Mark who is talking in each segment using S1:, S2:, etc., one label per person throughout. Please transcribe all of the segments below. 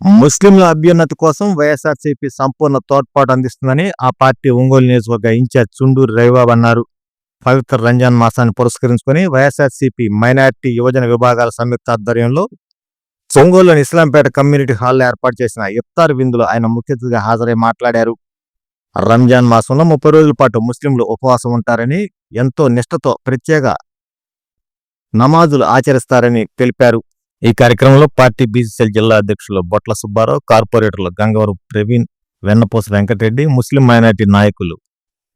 S1: ముస్లింల అభ్యున్నతి కోసం వైఎస్ఆర్సీపీ సంపూర్ణ తోడ్పాటు అందిస్తుందని ఆ పార్టీ ఒంగోలు నియోజకవర్గ ఇన్ఛార్జ్ చుండూరు రవిబాబు అన్నారు. పవిత్ర రంజాన్ మాసాన్ని పురస్కరించుకొని వైఎస్ఆర్సీపీ మైనార్టీ యువజన విభాగాల సంయుక్త ఆధ్వర్యంలో ఒంగోలులోని ఇస్లాంపేట కమ్యూనిటీ హాల్లో ఏర్పాటు చేసిన ఇఫ్తార్ విందులో ఆయన ముఖ్య అతిథిగా హాజరై మాట్లాడారు. రంజాన్ మాసంలో ముప్పై రోజుల పాటు ముస్లింలు ఉపవాసం ఉంటారని ఎంతో నిష్టతో ప్రత్యేక నమాజులు ఆచరిస్తారని తెలిపారు. ఈ కార్యక్రమంలో పార్టీ బీసీసీఎల్ జిల్లా అధ్యక్షులు బొట్ల సుబ్బారావు కార్పొరేటర్లు గంగవరం ప్రవీణ్ వెన్నపోస వెంకటరెడ్డి ముస్లిం మైనార్టీ నాయకులు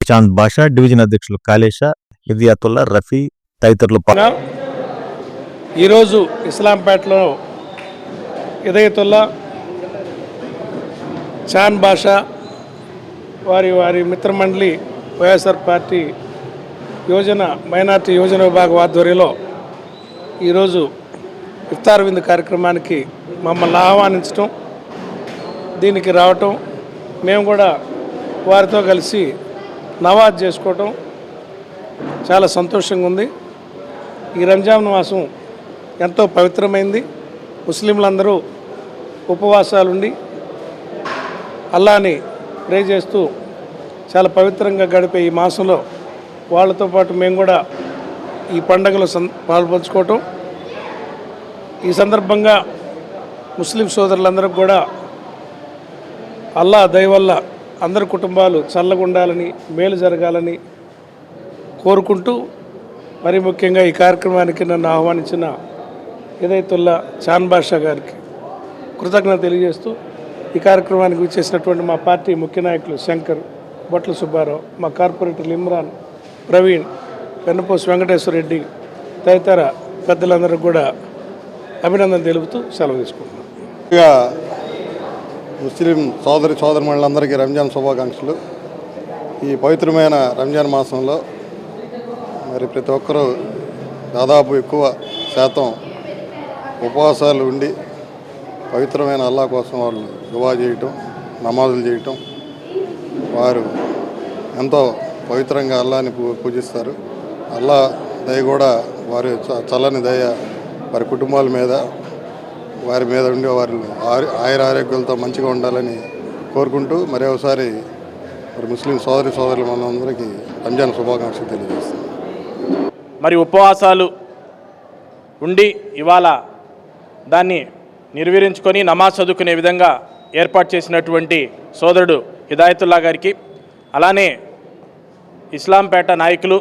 S1: చాంద్ బాషా డివిజన్ అధ్యక్షులు కాళేష హిదియాతుల్లా రఫీ తదితరులు
S2: ఈరోజు ఇస్లాంపేటలో ఇదయతుల్లా చాంద్ బాషా వారి వారి మిత్రమండలి వైఎస్ఆర్ పార్టీ యోజన మైనార్టీ యోజన విభాగం ఆధ్వర్యంలో ఈరోజు ఇఫ్తార్ విందు కార్యక్రమానికి మమ్మల్ని ఆహ్వానించటం దీనికి రావటం మేము కూడా వారితో కలిసి నవాజ్ చేసుకోవటం చాలా సంతోషంగా ఉంది. ఈ రంజాన్ మాసం ఎంతో పవిత్రమైంది. ముస్లింలందరూ ఉపవాసాలుండి అల్లాని ప్రే చేస్తూ చాలా పవిత్రంగా గడిపే ఈ మాసంలో వాళ్ళతో పాటు మేము కూడా ఈ పండుగలో సం పాల్పంచుకోవటం. ఈ సందర్భంగా ముస్లిం సోదరులందరూ కూడా అల్లా దయవల్ల అందరి కుటుంబాలు చల్లగా ఉండాలని మేలు జరగాలని కోరుకుంటూ మరి ముఖ్యంగా ఈ కార్యక్రమానికి నన్ను ఆహ్వానించిన ఇదైతుల్లా చాన్ బాషా గారికి కృతజ్ఞత తెలియజేస్తూ ఈ కార్యక్రమానికి వచ్చేసినటువంటి మా పార్టీ ముఖ్య నాయకులు శంకర్ బొట్ల సుబ్బారావు మా కార్పొరేటర్లు ఇమ్రాన్ ప్రవీణ్ వెన్నపోసి వెంకటేశ్వర రెడ్డి తదితర పెద్దలందరూ కూడా అభినందన తెలుపుతూ సెలవు తీసుకుంటున్నాను
S3: ముస్లిం సోదరి సోదరుమణులందరికీ రంజాన్ శుభాకాంక్షలు. ఈ పవిత్రమైన రంజాన్ మాసంలో మరి ప్రతి ఒక్కరూ దాదాపు ఎక్కువ శాతం ఉపవాసాలు ఉండి పవిత్రమైన అల్లా కోసం వాళ్ళు దువా చేయటం నమాజులు చేయటం వారు ఎంతో పవిత్రంగా అల్లాని పూ- పూజిస్తారు. అల్లా దయ కూడా వారి చ- చల్లని దయ వారి కుటుంబాల మీద వారి మీద ఉండే వారి ఆయుర ఆరోగ్యాలతో మంచిగా ఉండాలని కోరుకుంటూ మరి ఒకసారి మరి ముస్లిం సోదరి సోదరులు మనందరికీ రంజాన్ శుభాకాంక్షలు తెలియజేస్తాం
S4: మరి ఉపవాసాలు ఉండి ఇవాళ దాన్ని నిర్వీరించుకొని నమాజ్ చదువుకునే విధంగా ఏర్పాటు చేసినటువంటి సోదరుడు హిదాయతుల్లా గారికి అలానే ఇస్లాంపేట నాయకులు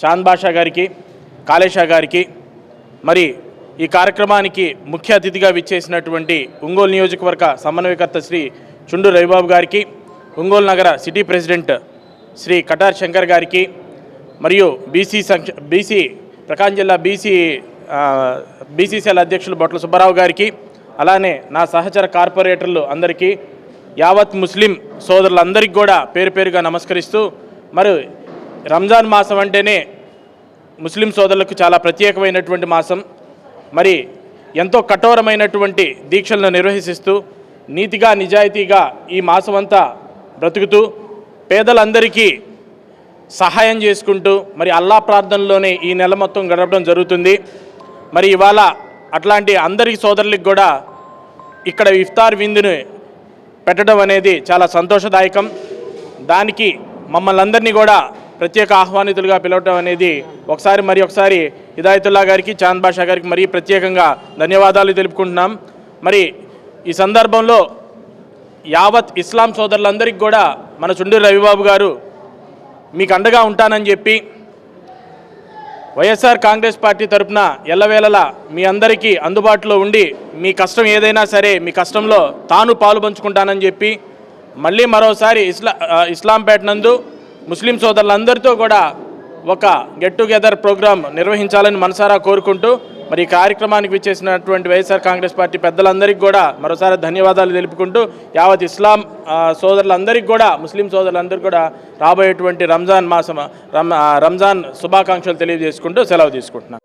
S4: చాంద్ బాషా గారికి కాళేషా గారికి మరి ఈ కార్యక్రమానికి ముఖ్య అతిథిగా విచ్చేసినటువంటి ఒంగోలు నియోజకవర్గ సమన్వయకర్త శ్రీ చుండు రవిబాబు గారికి ఒంగోలు నగర సిటీ ప్రెసిడెంట్ శ్రీ కటార్ శంకర్ గారికి మరియు బీసీ సంక్ష బీసీ ప్రకాశం జిల్లా బీసీ బీసీసీఎల్ అధ్యక్షులు బొట్ల సుబ్బారావు గారికి అలానే నా సహచర కార్పొరేటర్లు అందరికీ యావత్ ముస్లిం సోదరులందరికీ కూడా పేరు పేరుగా నమస్కరిస్తూ మరి రంజాన్ మాసం అంటేనే ముస్లిం సోదరులకు చాలా ప్రత్యేకమైనటువంటి మాసం. మరి ఎంతో కఠోరమైనటువంటి దీక్షలను నిర్వహిస్తూ నీతిగా నిజాయితీగా ఈ మాసమంతా బ్రతుకుతూ పేదలందరికీ సహాయం చేసుకుంటూ మరి అల్లా ప్రార్థనలోనే ఈ నెల మొత్తం గడపడం జరుగుతుంది. మరి ఇవాళ అట్లాంటి అందరి సోదరులకు కూడా ఇక్కడ ఇఫ్తార్ విందుని పెట్టడం అనేది చాలా సంతోషదాయకం. దానికి మమ్మల్ని అందరినీ కూడా ప్రత్యేక ఆహ్వానితులుగా పిలవటం అనేది ఒకసారి మరి ఒకసారి హిదాయతుల్లా గారికి చాంద్ బాషా గారికి మరీ ప్రత్యేకంగా ధన్యవాదాలు తెలుపుకుంటున్నాం. మరి ఈ సందర్భంలో యావత్ ఇస్లాం సోదరులందరికీ కూడా మన చుండూరు రవిబాబు గారు మీకు అండగా ఉంటానని చెప్పి వైఎస్ఆర్ కాంగ్రెస్ పార్టీ తరపున ఎల్లవేళలా మీ అందరికీ అందుబాటులో ఉండి మీ కష్టం ఏదైనా సరే మీ కష్టంలో తాను పాలు పంచుకుంటానని చెప్పి మళ్ళీ మరోసారి ఇస్లా ఇస్లాంపేట నందు ముస్లిం సోదరులందరితో కూడా ఒక గెట్ టుగెదర్ ప్రోగ్రాం నిర్వహించాలని మనసారా కోరుకుంటూ మరి ఈ కార్యక్రమానికి విచ్చేసినటువంటి వైఎస్ఆర్ కాంగ్రెస్ పార్టీ పెద్దలందరికీ కూడా మరోసారి ధన్యవాదాలు తెలుపుకుంటూ యావత్ ఇస్లాం సోదరులందరికీ కూడా ముస్లిం సోదరులందరికీ కూడా రాబోయేటువంటి రంజాన్ మాసం రం రంజాన్ శుభాకాంక్షలు తెలియజేసుకుంటూ సెలవు తీసుకుంటున్నాను.